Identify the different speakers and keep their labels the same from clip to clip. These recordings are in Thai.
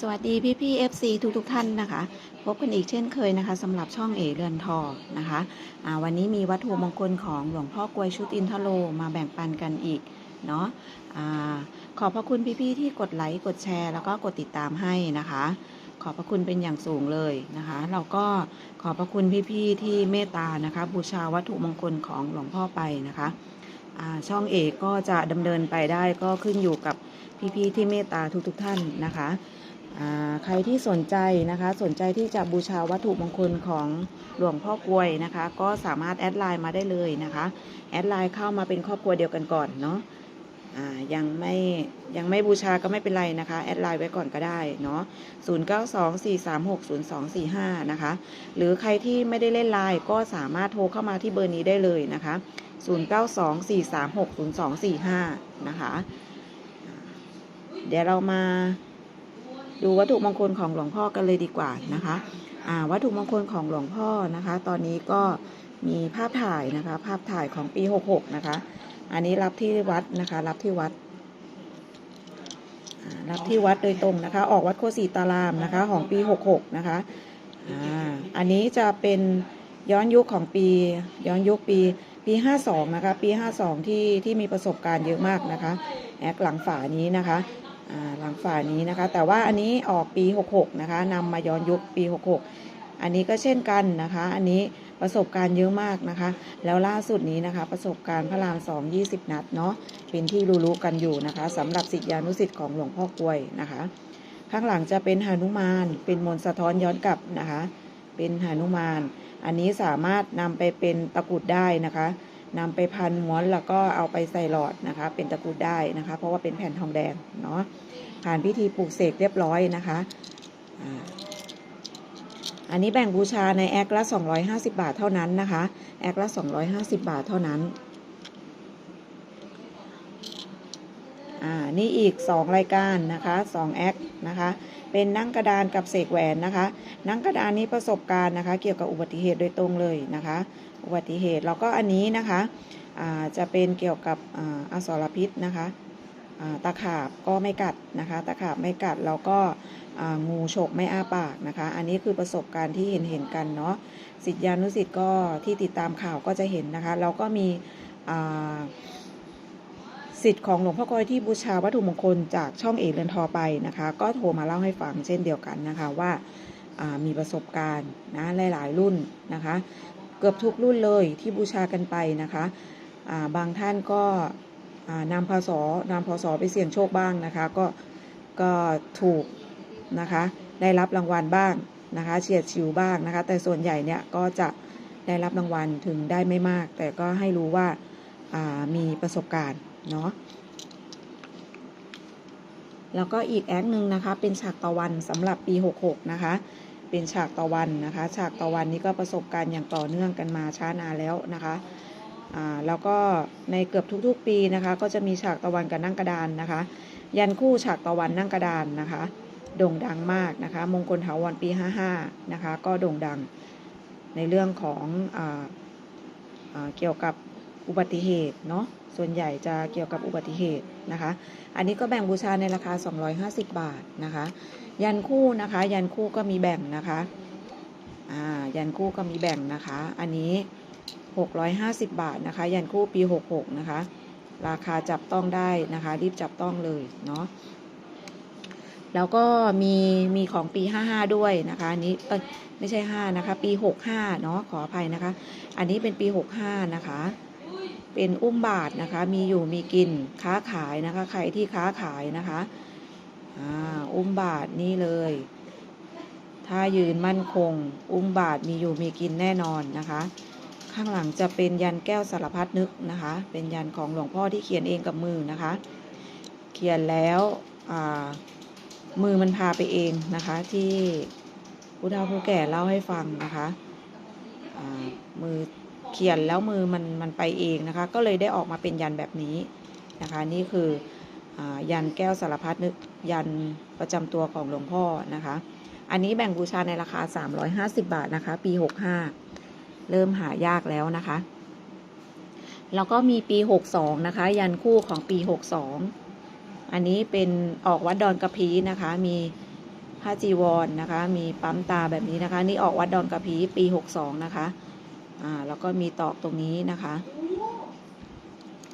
Speaker 1: สวัสดีพี่พี่ FC ทุกทุกท่านนะคะ พบกันอีกเช่นเคยนะคะสำหรับช่องเอเรือนทองนะคะวันนี้มีวัตถุมงคลของหลวงพ่อกลวยชุดอินทโลมาแบ่งปันกันอีกเนาะอาขอบพระคุณพี่พี่ที่กดไลค์กดแชร์ แล้วก็กดติดตามให้นะคะ ขอบพระคุณเป็นอย่างสูงเลยนะคะเราก็ขอบพระคุณพี่พี่ที่เมตตานะคะ บูชาวัตถุมงคลของหลวงพ่อไปนะคะช่องเอกก็จะดำเนินไปได้ก็ขึ้นอยู่กับพี่ๆที่เมตตาทุกๆท่านนะคะ ใครที่สนใจนะคะสนใจที่จะบูชาวัตถุมงคลของหลวงพ่อกลวยนะคะ ก็สามารถแอดไลน์มาได้เลยนะคะแอดไลน์เข้ามาเป็นครอบครัวเดียวกันก่อนเนาะยังไม่ยังไม่บูชาก็ไม่เป็นไรนะคะแอดไลน์ไว้ก่อนก็ได้เนาะ0 9 2 4 3 6 0 2 4 5 นะคะ หรือใครที่ไม่ได้เล่นไลน์ก็สามารถโทรเข้ามาที่เบอร์นี้ได้เลยนะคะ 0 9 2 4 3 6 0 2 4 5 นะคะอ่าเดี๋ยวเรามา ดูวัตถุมงคลของหลวงพ่อกันเลยดีกว่านะคะอ่าวัตถุมงคลของหลวงพ่อนะคะ ตอนนี้ก็มีภาพถ่ายนะคะ ภาพถ่ายของปี 66 นะคะ อันนี้รับที่วัดนะคะ รับที่วัดรับที่วัดโดยตรงนะคะ ออกวัดโคสีตารามนะคะ ของปี 66 นะคะอ่าอันนี้จะเป็นย้อนยุคของปี ย้อนยุคปีปี 52 นะคะ ปี 52 ที่ที่มีประสบการณ์เยอะมากนะคะแอคหลังฝานี้นะคะ หลังฝานี้นะคะ แต่ว่าอันนี้ออกปี 66 นะคะนำมาย้อนยุคปี 66 อันนี้ก็เช่นกันนะคะ อันนี้ประสบการณ์เยอะมากนะคะ แล้วล่าสุดนี้นะคะ ประสบการณ์พระราม2 20นัดเนาะเป็นที่รู้ๆกันอยู่นะคะสำหรับสิทธิานุสิทธิ์ของหลวงพ่อกลวยนะคะ ข้างหลังจะเป็นหานุมาน เป็นมนต์สะท้อนย้อนกลับนะคะ เป็นหานุมาน อันนี้สามารถนำไปเป็นตะกุดได้นะคะ นำไปพันม้วนแล้วก็เอาไปใส่หลอดนะคะ เป็นตะกรุดได้นะคะ เพราะว่าเป็นแผ่นทองแดงเนาะผ่านพิธีปลูกเสกเรียบร้อยนะคะอันนี้แบ่งบูชาในแอคละ 250 บาทเท่านั้นนะคะ แอคละ 250 บาทเท่านั้น อ่า นี่อีก 2 รายการนะคะ2แอคนะคะ เป็นนั่งกระดานกับเสกแหวนนะคะ นั่งกระดานนี้ประสบการณ์นะคะ เกี่ยวกับอุบัติเหตุโดยตรงเลยนะคะ อุบัติเหตุ แล้วก็อันนี้นะคะจะเป็นเกี่ยวกับอาอสรพิษนะคะอ่าตะขาบก็ไม่กัดนะคะ ตะขาบไม่กัดแล้วก็งูฉกไม่อ้าปากนะคะ อันนี้คือประสบการณ์ที่เห็นเห็นกันเนาะสิทธิานุสิทธ์ก็ที่ติดตามข่าวก็จะเห็นนะคะเราก็มีสิทธิ์ของหลวงพ่อกอยที่บูชาวัตถุมงคลจากช่องเอกเรือนทอไปนะคะ ก็โทรมาเล่าให้ฟังเช่นเดียวกันนะคะว่ามีประสบการณ์นะหลาย ๆ รุ่นนะคะ กือบทุกรุ่นเลยที่บูชากันไปนะคะาบางท่านก็นำพศนำพศไปเสี่ยงโชคบ้างนะคะ ก็ก็ถูกนะคะ ได้รับรางวัลบ้างนะคะเฉียดฉิวบ้างนะคะ แต่ส่วนใหญ่เนี่ยก็จะได้รับรางวัลถึงได้ไม่มาก แต่ก็ให้รู้ว่าามีประสบการณ์เนาะแล้วก็อีกแอคหนึ่งนะคะ เป็นฉากตะวันสำหรับปี 66 นะคะ เป็นฉากตะวันนะคะ ฉากตะวันนี้ก็ประสบการณ์อย่างต่อเนื่องกันมาช้านานแล้วนะคะแล้วก็ในเกือบทุกๆปีนะคะ ก็จะมีฉากตะวันกับนั่งกระดานนะคะ ยันคู่ฉากตะวันนั่งกระดานนะคะ โด่งดังมากนะคะ มงคลถาวรปี 55 นะคะ ก็โด่งดังในเรื่องของอาอ่าเกี่ยวกับอุบัติเหตุเนาะส่วนใหญ่จะเกี่ยวกับอุบัติเหตุนะคะ อันนี้ก็แบ่งบูชาในราคา 250 บาทนะคะ ยันคู่นะคะ ยันคู่ก็มีแบ่งนะคะอ่ายันคู่ก็มีแบ่งนะคะ อันนี้ 650 บาทนะคะ ยันคู่ปี 66 นะคะ ราคาจับต้องได้นะคะ รีบจับต้องเลยเนาะแล้วก็มีมีของปี 55 ด้วยนะคะอันนี้เอยไม่ใช่ 5 นะคะ ปี 65 เนาะขออภัยนะคะ อันนี้เป็นปี 65 นะคะ เป็นอุ้มบาทนะคะ มีอยู่มีกินค้าขายนะคะ ใครที่ค้าขายนะคะ อ่าอุ้มบาทนี่เลย ถ้ายืนมั่นคง อุ้มบาทมีอยู่มีกินแน่นอนนะคะ ข้างหลังจะเป็นยันแก้วสารพัดนึกนะคะ เป็นยันของหลวงพ่อที่เขียนเองกับมือนะคะ เขียนแล้วมือมันพาไปเองนะคะ ที่ผู้เฒ่าผู้แก่เล่าให้ฟังนะคะมือเขียนแล้วมือมันมันไปเองนะคะ ก็เลยได้ออกมาเป็นยันแบบนี้นะคะ นี่คือ ยันแก้วสารพัดนึกยันประจำตัวของหลวงพ่อนะคะ อันนี้แบ่งบูชาในราคา 350 บาทนะคะ ปี 65 เริ่มหายากแล้วนะคะ แล้วก็มีปี 62 นะคะ ยันคู่ของปี 62 อันนี้เป็นออกวัดดอนกระพีนะคะ มีผ้าจีวรนนะคะ มีปั๊มตาแบบนี้นะคะ นี่ออกวัดดอนกระพีปี 62 นะคะ อ่า แล้วก็มีตอกตรงนี้นะคะ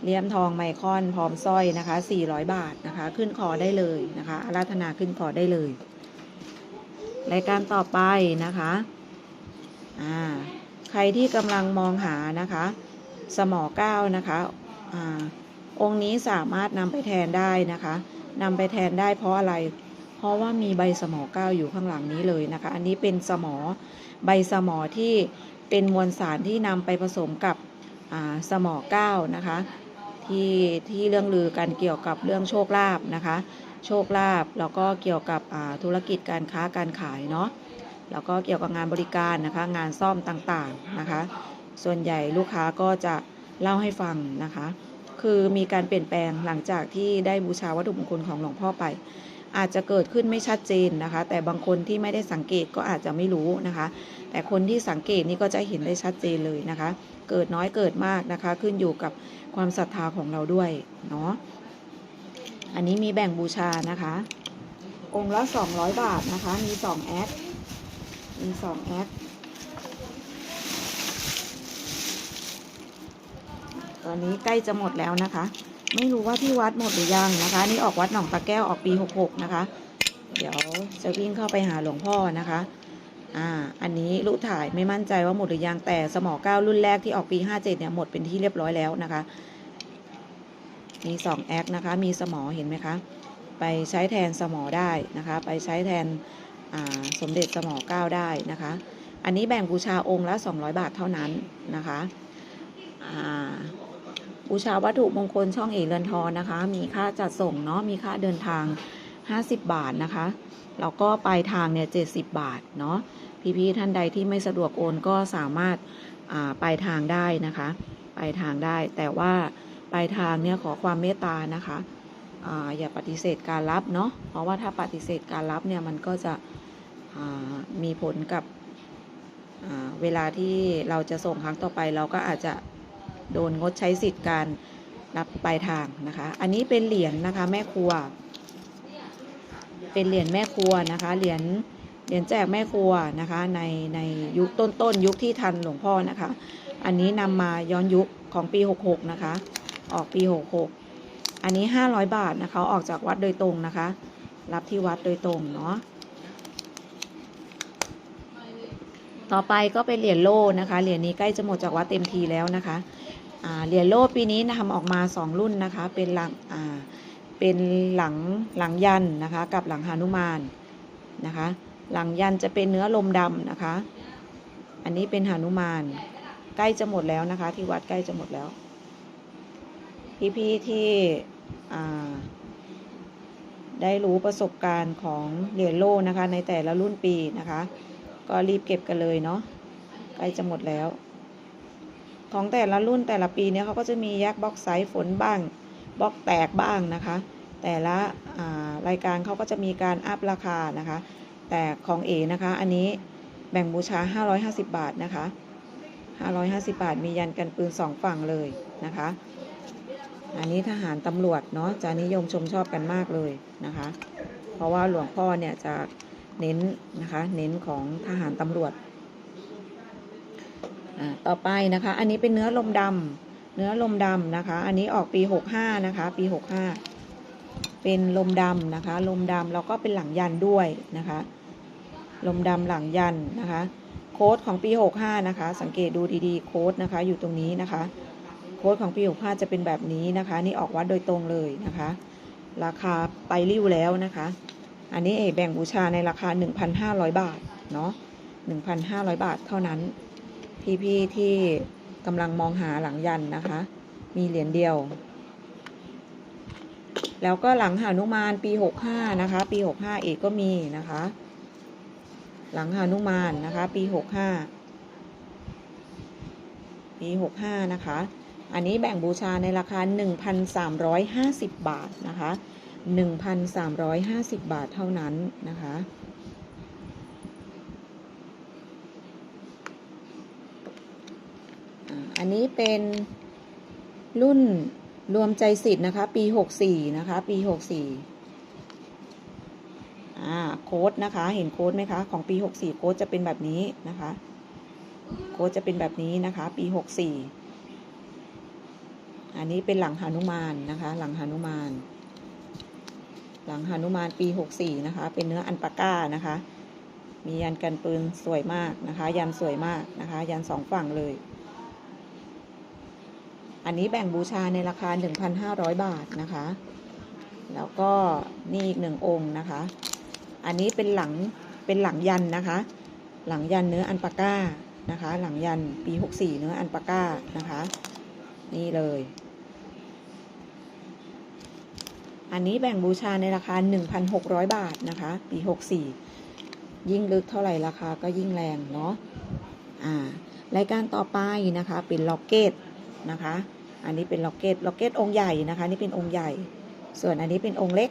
Speaker 1: เลี่ยมทองไมคอนพร้อมสร้อยนะคะ 400 บาทนะคะ ขึ้นคอได้เลยนะคะอาราธนาขึ้นคอได้เลยรายการต่อไปนะคะอ่าใครที่กำลังมองหานะคะ สมอเก้านะคะอ่าองค์นี้สามารถนำไปแทนได้นะคะนำไปแทนได้เพราะอะไร เพราะว่ามีใบสมอเก้าอยู่ข้างหลังนี้เลยนะคะ อันนี้เป็นสมอใบสมอที่เป็นมวลสารที่นำไปผสมกับสมอเก้านะคะ ที่ที่เรื่องลือกันเกี่ยวกับเรื่องโชคลาภนะคะ โชคลาภแล้วก็เกี่ยวกับธุรกิจการค้าการขายเนาะแล้วก็เกี่ยวกับงานบริการนะคะ งานซ่อมต่างๆนะคะ ส่วนใหญ่ลูกค้าก็จะเล่าให้ฟังนะคะ คือมีการเปลี่ยนแปลงหลังจากที่ได้บูชาวัตถุมงคลของหลวงพ่อไป อาจจะเกิดขึ้นไม่ชัดเจนนะคะ แต่บางคนที่ไม่ได้สังเกตก็อาจจะไม่รู้นะคะ แต่คนที่สังเกตนี่ก็จะเห็นได้ชัดเจนเลยนะคะ เกิดน้อยเกิดมากนะคะ ขึ้นอยู่กับความศรัทธาของเราด้วยเนาะอันนี้มีแบ่งบูชานะคะ องค์ละ 200 บาทนะคะ มี 2 แอดมี 2 แอดตอนนี้ใกล้จะหมดแล้วนะคะ ไม่รู้ว่าที่วัดหมดหรือยังนะคะ นี่ออกวัดหนองตะแก้วออกปี66นะคะ เดี๋ยวจะวิ่งเข้าไปหาหลวงพ่อนะคะอ่าอันนี้ลูกถ่ายไม่มั่นใจว่าหมดหรือยังแต่สมอเก้ารุ่นแรกที่ออกปี57เนี่ยหมดเป็นที่เรียบร้อยแล้วนะคะ มี2แอคนะคะ มีสมอเห็นไหมคะ ไปใช้แทนสมอได้นะคะ ไปใช้แทนอ่าสมเด็จสมอเก้าได้นะคะ อันนี้แบ่งบูชาองค์ละ200บาทเท่านั้นนะคะอ่า บูชาวัตถุมงคลช่องเอกเรือนทองนะคะ มีค่าจัดส่งเนาะมีค่าเดินทาง 50 บาทนะคะแล้วก็ปลายทางเนี่ย70บาทเนาะพี่ๆท่านใดที่ไม่สะดวกโอนก็สามารถาปลายทางได้นะคะปลายทางได้ แต่ว่าปลายทางเนี่ยขอความเมตตานะคะออย่าปฏิเสธการรับเนาะเพราะว่าถ้าปฏิเสธการรับเนี่ยมันก็จะมีผลกับเวลาที่เราจะส่งครั้งต่อไปเราก็อาจจะ โดนงดใช้สิทธิ์การรับปลายทางนะคะ อันนี้เป็นเหรียญนะคะแม่ครัว เป็นเหรียญแม่ครัวนะคะ เหรียญเหรียญแจกแม่ครัวนะคะในในยุคต้นๆยุคที่ทันหลวงพ่อนะคะ อันนี้นำมาย้อนยุคของปี 66 นะคะ ออกปี 66 อันนี้ 500 บาทนะคะออกจากวัดโดยตรงนะคะ รับที่วัดโดยตรงเนาะต่อไปก็เป็นเหรียญโล่นะคะเหรียญนี้ใกล้จะหมดจากวัดเต็มทีแล้วนะคะ เหรียญโล่ปีนี้ทำออกมา2รุ่นนะคะ เป็นหลังเป็นหลังหลังยันนะคะ กับหลังหานุมานนะคะ หลังยันจะเป็นเนื้อลมดำนะคะ อันนี้เป็นหานุมาน ใกล้จะหมดแล้วนะคะ ที่วัดใกล้จะหมดแล้ว พี่ๆที่อ่ได้รู้ประสบการณ์ของเหรียญโล่นะคะ ในแต่ละรุ่นปีนะคะ ก็รีบเก็บกันเลยเนาะใกล้จะหมดแล้ว ของแต่ละรุ่นแต่ละปีเนี่ยเขาก็จะมีแยกบล็อกไซส์ฝนบ้างบล็อกแตกบ้างนะคะ แต่ละารายการเขาก็จะมีการอัพราคานะคะ แต่ของเอนะคะ อันนี้แบ่งบูชา 550 บาทนะคะ 550 บาท มียันกันปืนสองฝั่งเลยนะคะ อันนี้ทหารตำรวจเนาะจะนิยมชมชอบกันมากเลยนะคะ เพราะว่าหลวงพ่อเนี่ยจะเน้นนะคะ เน้นของทหารตำรวจ ต่อไปนะคะ อันนี้เป็นเนื้อลมดำเนื้อลมดำนะคะ อันนี้ออกปี65นะคะ ปี65เป็นลมดำนะคะ ลมดำแล้วก็เป็นหลังยันด้วยนะคะ ลมดำหลังยันนะคะ โค้ดของปี65นะคะ สังเกตดูดีๆ โค้ดนะคะ อยู่ตรงนี้นะคะ โค้ดของปี65จะเป็นแบบนี้นะคะ นี่ออกวัดโดยตรงเลยนะคะ ราคาไปริ้วแล้วนะคะ อันนี้เอแบ่งบูชาในราคา 1,500 บาทเนาะ1,500 บาทเท่านั้น พี่ๆที่กำลังมองหาหลังยันนะคะ มีเหรียญเดียว แล้วก็หลังหานุมานปี65นะคะ ปี65เอกก็มีนะคะ หลังหานุมานนะคะ ปี65ปี65นะคะ อันนี้แบ่งบูชาในราคา1,350บาทนะคะ1,350บาทเท่านั้นนะคะ อันนี้เป็นรุ่นรวมใจสิทธิ์นะคะ ปี64นะคะ ปี64อ่าอ่าโค้ดนะคะ เห็นโค้ดไหมคะ ของปี64โค้ดจะเป็นแบบนี้นะคะ โค้ดจะเป็นแบบนี้นะคะ ปี64อันนี้เป็นหลังหานุมานนะคะ หลังหานุมาน หลังหานุมานปี64นะคะ เป็นเนื้ออันปาก้านะคะ มียันกันปืนสวยมากนะคะ ยันสวยมากนะคะ ยันสองฝั่งเลย อันนี้แบ่งบูชาในราคา 1,500 บาทนะคะ แล้วก็นี่อีกหนึ่งองค์นะคะ อันนี้เป็นหลังเป็นหลังยันนะคะ หลังยันเนื้ออันปาก้านะคะ หลังยันปี 64 เนื้ออันปาก้านะคะ นี่เลย อันนี้แบ่งบูชาในราคา 1,600 บาทนะคะ ปี 64 ยิ่งลึกเท่าไหร่ราคาก็ยิ่งแรงเนาะอ่ารายการต่อไปนะคะเป็นล็อกเก็ตนะคะ อันนี้เป็นล็อกเก็ตล็อกเก็ตองค์ใหญ่นะคะ นี่เป็นองค์ใหญ่ ส่วนอันนี้เป็นองค์เล็ก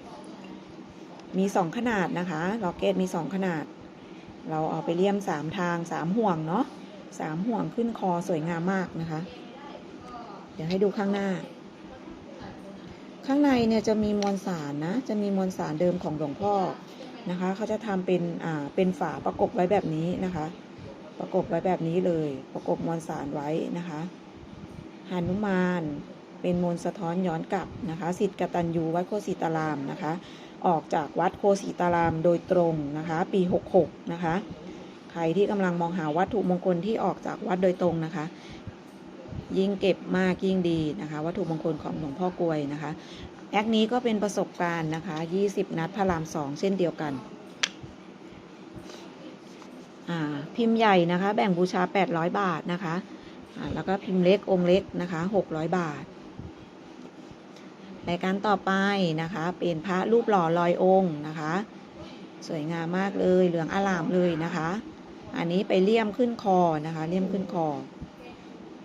Speaker 1: มีสองขนาดนะคะล็อกเก็ตมีสองขนาด เราเอาไปเลี่ยมสามทางสามห่วงเนาะสามห่วงขึ้นคอสวยงามมากนะคะ เดี๋ยวให้ดูข้างหน้า ข้างในเนี่ยจะมีมวลสารนะ จะมีมวลสารเดิมของหลวงพ่อนะคะเขาจะทำเป็นอ่าเป็นฝาประกบไว้แบบนี้นะคะ ประกบไว้แบบนี้เลย ประกบมวลสารไว้นะคะ หานุมาน เป็นมนสะท้อนย้อนกลับนะคะสิทธิ์กตัญญูวัดโคสิตารามนะคะ ออกจากวัดโคสิตารามโดยตรงนะคะ ปี 66 นะคะ ใครที่กำลังมองหาวัตถุมงคลที่ออกจากวัดโดยตรงนะคะ ยิ่งเก็บมากยิ่งดีนะคะ วัตถุมงคลของหลวงพ่อกลวยนะคะ แอคนี้ก็เป็นประสบการณ์นะคะ 20 นัดพระรามสองเช่นเดียวกันพิมพ์ใหญ่นะคะ แบ่งบูชา 800 บาทนะคะ แล้วก็พิมพ์เล็กองเล็กนะคะ600 บาทรายการต่อไปนะคะเป็นพระรูปหล่อลอยองค์นะคะ สวยงามมากเลยเหลืองอลามเลยนะคะ อันนี้ไปเลี่ยมขึ้นคอนะคะเลี่ยมขึ้นคอ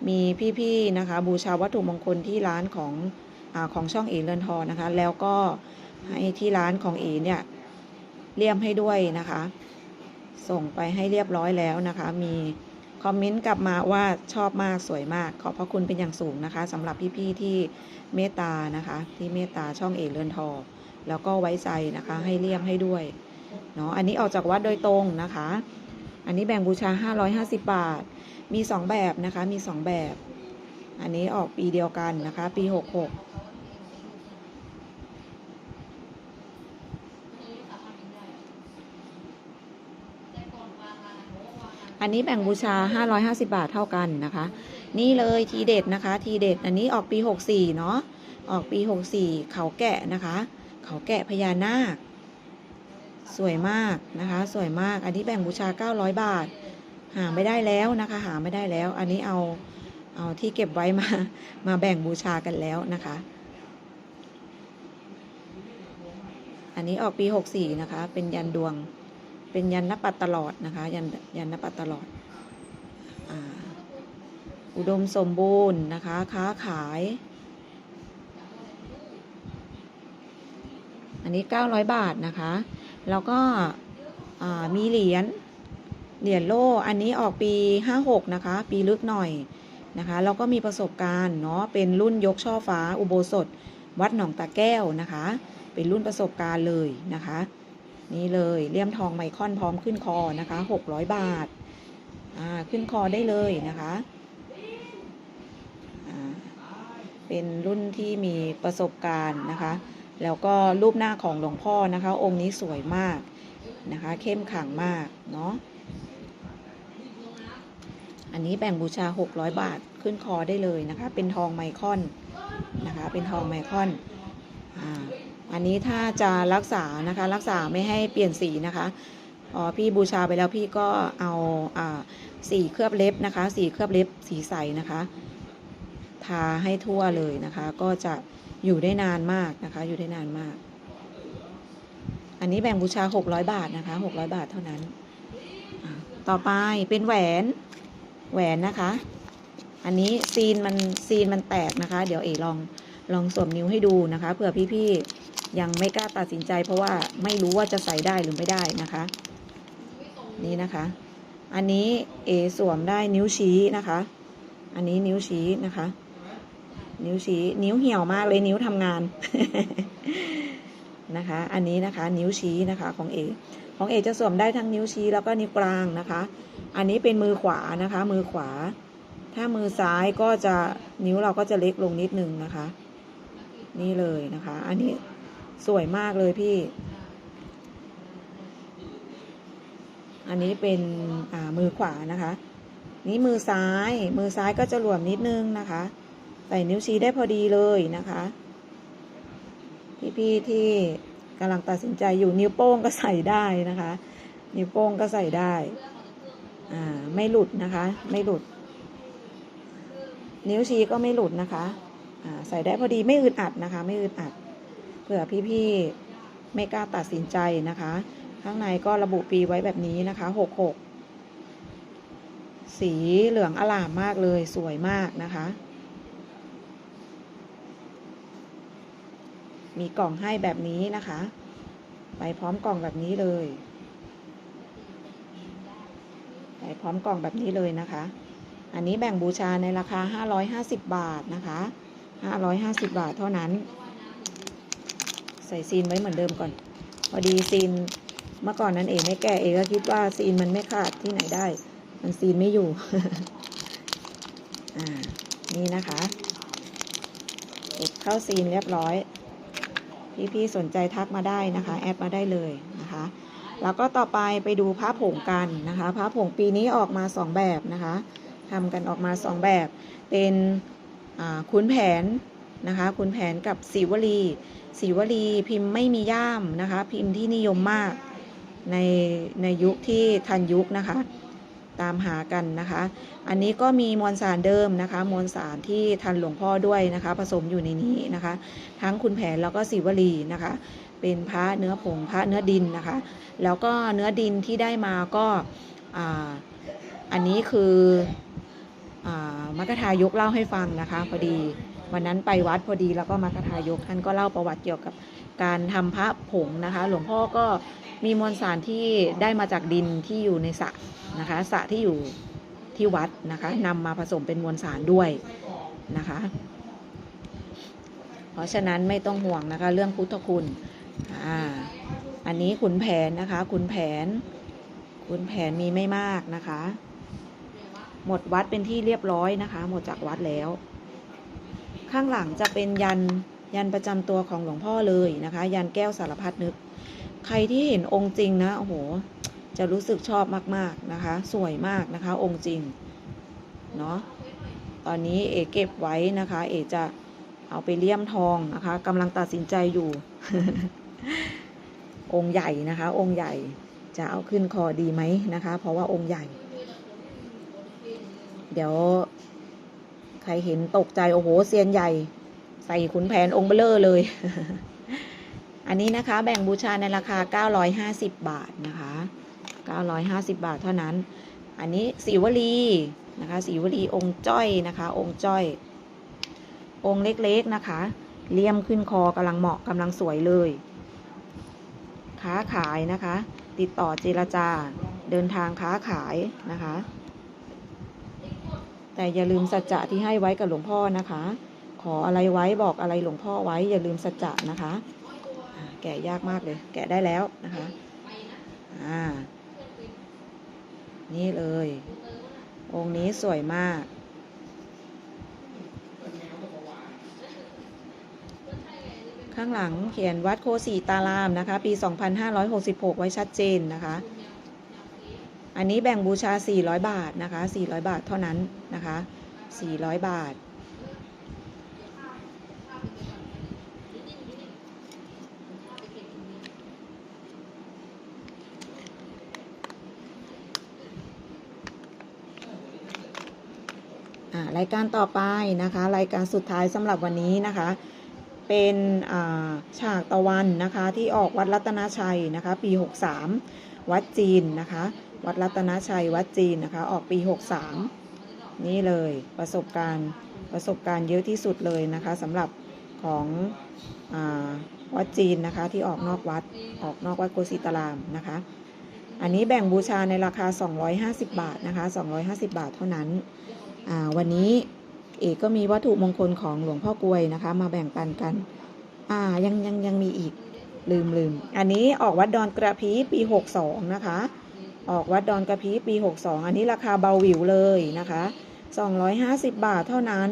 Speaker 1: มีพี่ๆนะคะ บูชาวัตถุมงคลที่ร้านของอของช่องเอเรือนทอนะคะ แล้วก็ให้ที่ร้านของเอเนี่ยเลี่ยมให้ด้วยนะคะ ส่งไปให้เรียบร้อยแล้วนะคะ มี คอมเมนต์กลับมาว่าชอบมากสวยมาก ขอบพระคุณเป็นอย่างสูงนะคะสำหรับพี่ๆที่เมตตานะคะ ที่เมตตาช่องเอเรือนทอแล้วก็ไว้ใจนะคะ ให้เลี่ยมให้ด้วยเนาะอันนี้ออกจากวัดโดยตรงนะคะ อันนี้แบ่งบูชา 550 บาท มี 2 แบบนะคะมี 2 แบบ อันนี้ออกปีเดียวกันนะคะ ปี 66 อันนี้แบ่งบูชา 550 บาทเท่ากันนะคะ นี่เลยทีเด็ดนะคะ ทีเด็ดอันนี้ออกปี 64 เนาะออกปี 64 เขาแกะนะคะ เขาแกะพญานาค สวยมากนะคะ สวยมากอันนี้แบ่งบูชา 900 บาท หาไม่ได้แล้วนะคะ หาไม่ได้แล้ว อันนี้เอาเอาที่เก็บไว้มามาแบ่งบูชากันแล้วนะคะ อันนี้ออกปี 64 นะคะ เป็นยันดวง เป็นยันนปัดตลอดนะคะ ยันยันนปัดตลอดออุดมสมบูรณ์นะคะ ค้าขาย อันนี้ 900 บาทนะคะ แล้วก็มีเหรียญเหรียญโล่อันนี้ออกปี 56 นะคะ ปีลึกหน่อยนะคะแล้วก็มีประสบการณ์เนาะเป็นรุ่นยกช่อฟ้าอุโบสถ วัดหนองตาแก้วนะคะ เป็นรุ่นประสบการณ์เลยนะคะ นี่เลยเลี่ยมทองไมคอนพร้อมขึ้นคอนะคะ600 บาทอ่าขึ้นคอได้เลยนะคะอ่าเป็นรุ่นที่มีประสบการณ์นะคะ แล้วก็รูปหน้าของหลวงพ่อนะคะ องค์นี้สวยมากนะคะ เข้มขลังมากเนาะอันนี้แบ่งบูชา 600 บาทขึ้นคอได้เลยนะคะ เป็นทองไมคอนนะคะ เป็นทองไมคอนอ่า อันนี้ถ้าจะรักษานะคะ รักษาไม่ให้เปลี่ยนสีนะคะพอพี่บูชาไปแล้วพี่ก็เอาอ่าสีเคลือบเล็บนะคะ สีเคลือบเล็บสีใสนะคะ ทาให้ทั่วเลยนะคะ ก็จะอยู่ได้นานมากนะคะ อยู่ได้นานมาก อันนี้แบ่งบูชา600บาทนะคะ600บาทเท่านั้น ต่อไปเป็นแหวนแหวนนะคะ อันนี้ซีนมันซีนมันแตกนะคะ เดี๋ยวเอลองลองสวมนิ้วให้ดูนะคะเผื่อพี่ๆ ยังไม่กล้าตัดสินใจ เพราะว่าไม่รู้ว่าจะใส่ได้หรือไม่ได้นะคะ นี่นะคะ อันนี้เอสวมได้นิ้วชี้นะคะ อันนี้นิ้วชี้นะคะ นิ้วชี้นิ้วเหี่ยวมากเลยนิ้วทำงานนะคะ อันนี้นะคะ นิ้วชี้นะคะของเอของเอจะสวมได้ทั้งนิ้วชี้แล้วก็นิ้วกลางนะคะ อันนี้เป็นมือขวานะคะ มือขวา ถ้ามือซ้ายก็จะนิ้วเราก็จะเล็กลงนิดนึงนะคะ นี่เลยนะคะ อันนี้ สวยมากเลยพี่ อันนี้เป็นอ่ามือขวานะคะ นี่มือซ้าย มือซ้ายก็จะหลวมนิดนึงนะคะ ใส่นิ้วชี้ได้พอดีเลยนะคะ พี่ๆที่กำลังตัดสินใจอยู่นิ้วโป้งก็ใส่ได้นะคะ นิ้วโป้งก็ใส่ได้ อ่า ไม่หลุดนะคะ ไม่หลุด นิ้วชี้ก็ไม่หลุดนะคะ อ่า ใส่ได้พอดีไม่อึดอัดนะคะ ไม่อึดอัด เผื่อพี่ๆไม่กล้าตัดสินใจนะคะ ข้างในก็ระบุปีไว้แบบนี้นะคะหกหกสีเหลืองอลามมากเลยสวยมากนะคะ มีกล่องให้แบบนี้นะคะ ไปพร้อมกล่องแบบนี้เลยไปพร้อมกล่องแบบนี้เลยนะคะ อันนี้แบ่งบูชาในราคา 550 บาทนะคะ 550 บาทเท่านั้น ใส่ซีนไว้เหมือนเดิมก่อน พอดีซีนเมื่อก่อนนั้นเองไม่แก่เองก็คิดว่าซีนมันไม่ขาดที่ไหนได้ มันซีนไม่อยู่อ่านี่นะคะเก็บเข้าซีนเรียบร้อย พี่ๆสนใจทักมาได้นะคะ แอดมาได้เลยนะคะแล้วก็ต่อไปไปดูผ้าผงกันนะคะผ้าผงปีนี้ออกมาสองแบบนะคะทำกันออกมาสองแบบ เป็นอ่าขุนแผน นะคะขุนแผนกับสีวลีสีวลีพิมพ์ไม่มีย่ามนะคะ พิมพ์ที่นิยมมากในในยุคที่ทันยุคนะคะ ตามหากันนะคะ อันนี้ก็มีมวลสารเดิมนะคะ มวลสารที่ทันหลวงพ่อด้วยนะคะ ผสมอยู่ในนี้นะคะ ทั้งคุณแผนแล้วก็ศิวลีนะคะ เป็นพระเนื้อผงพระเนื้อดินนะคะ แล้วก็เนื้อดินที่ได้มาก็อ,าอันนี้คืออมัคคทายกเล่าให้ฟังนะคะพอดี วันนั้นไปวัดพอดีแล้วก็มัคคทายกท่านก็เล่าประวัติเกี่ยวกับการทำพระผงนะคะ หลวงพ่อก็มีมวลสารที่ได้มาจากดินที่อยู่ในสระนะคะสระที่อยู่ที่วัดนะคะนำมาผสมเป็นมวลสารด้วยนะคะ เพราะฉะนั้นไม่ต้องห่วงนะคะ เรื่องพุทธคุณอ่าอันนี้ขุนแผนนะคะขุนแผนขุนแผนมีไม่มากนะคะ หมดวัดเป็นที่เรียบร้อยนะคะ หมดจากวัดแล้ว ข้างหลังจะเป็นยันยันประจำตัวของหลวงพ่อเลยนะคะ ยันแก้วสารพัดนึก ใครที่เห็นองค์จริงนะโอ้โหจะรู้สึกชอบมากๆนะคะ สวยมากนะคะ องค์จริงเนาะตอนนี้เอเก็บไว้นะคะ เอจะเอาไปเลี่ยมทองนะคะกำลังตัดสินใจอยู่ องค์ใหญ่นะคะ องค์ใหญ่จะเอาขึ้นคอดีไหมนะคะ เพราะว่าองค์ใหญ่ เดี๋ยว ใครเห็นตกใจโอ้โหเซียนใหญ่ ใส่ขุนแผนองค์เบลเลอร์เลย อันนี้นะคะแบ่งบูชาในราคา 950 บาทนะคะ 950 บาทเท่านั้น อันนี้สีวลีนะคะสีวลีองค์จ้อยนะคะ องค์จ้อย องค์เล็กๆนะคะ เลี่ยมขึ้นคอกำลังเหมาะกำลังสวยเลย ค้าขายนะคะ ติดต่อเจรจาเดินทางค้าขายนะคะ แต่อย่าลืมสัจจะที่ให้ไว้กับหลวงพ่อนะคะ ขออะไรไว้บอกอะไรหลวงพ่อไว้ อย่าลืมสัจจะนะคะ แกะยากมากเลย แกะได้แล้วนะคะอ่านี่เลย องค์นี้สวยมากข้างหลังเขียนวัดโคสีตารามนะคะ ปี 2566 ไว้ชัดเจนนะคะ อันนี้แบ่งบูชา 400 บาทนะคะ 400 บาทเท่านั้นนะคะ 400 บาทอ่ารายการต่อไปนะคะ รายการสุดท้ายสำหรับวันนี้นะคะ เป็นาฉากตะวันนะคะที่ออกวัดรัตนชัยนะคะ ปี 63 วัดจีนนะคะ วัดรัตนชัยวัดจีนนะคะ ออกปี 63 นี่เลยประสบการณ์ประสบการณ์เยอะที่สุดเลยนะคะสำหรับของอวัดจีนนะคะที่ออกนอกวัดออกนอกวัดโกสิตารามนะคะ อันนี้แบ่งบูชาในราคา 250 บาทนะคะ 250 บาทเท่านั้นวันนี้เอกก็มีวัตถุมงคลของหลวงพ่อกลวยนะคะ มาแบ่งปันกันอ่ายังยังยังมีอีกลืมลืมอันนี้ออกวัดดอนกระพีปี 62 นะคะ ออกวัดดอนกระพีปี 62 อันนี้ราคาเบาหวิวเลยนะคะ 250 บาทเท่านั้น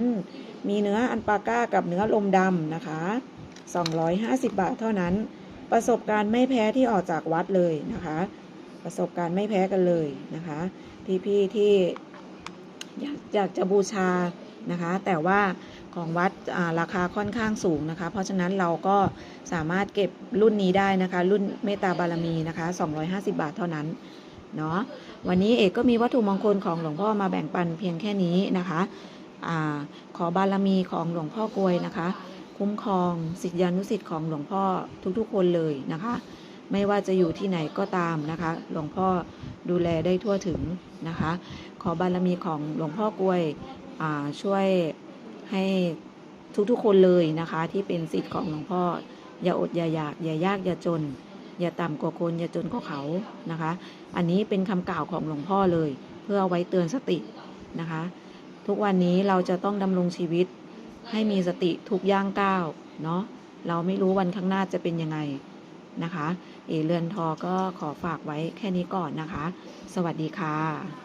Speaker 1: มีเนื้ออันปาก้ากับเนื้อลมดำนะคะ 250 บาทเท่านั้น ประสบการณ์ไม่แพ้ที่ออกจากวัดเลยนะคะ ประสบการณ์ไม่แพ้กันเลยนะคะพี่ๆที่อยากอยากจะบูชานะคะ แต่ว่าของวัดราคาค่อนข้างสูงนะคะ เพราะฉะนั้นเราก็สามารถเก็บรุ่นนี้ได้นะคะ รุ่นเมตตาบารมีนะคะ 250 บาทเท่านั้น เนาะวันนี้เอกก็มีวัตถุมงคลของหลวงพ่อมาแบ่งปันเพียงแค่นี้นะคะอาขอบารมีของหลวงพ่อกลวยนะคะ คุ้มครองสิทธิานุสิทธิ์ของหลวงพ่อทุกๆคนเลยนะคะ ไม่ว่าจะอยู่ที่ไหนก็ตามนะคะ หลวงพ่อดูแลได้ทั่วถึงนะคะ ขอบารมีของหลวงพ่อกลวยช่วยให้ทุกๆคนเลยนะคะ ที่เป็นสิทธิ์ของหลวงพ่ออย่าอดอย่าอยากอย่ายากอย่าจน อย่าต่ำกว่าคนอย่าจนกว่าเขานะคะ อันนี้เป็นคำกล่าวของหลวงพ่อเลย เพื่ออไว้เตือนสตินะคะ ทุกวันนี้เราจะต้องดำรงชีวิตให้มีสติทุกย่างก้าวเนาะเราไม่รู้วันข้างหน้าจะเป็นยังไงนะคะ เอเรือนทอก็ขอฝากไว้แค่นี้ก่อนนะคะ สวัสดีค่ะ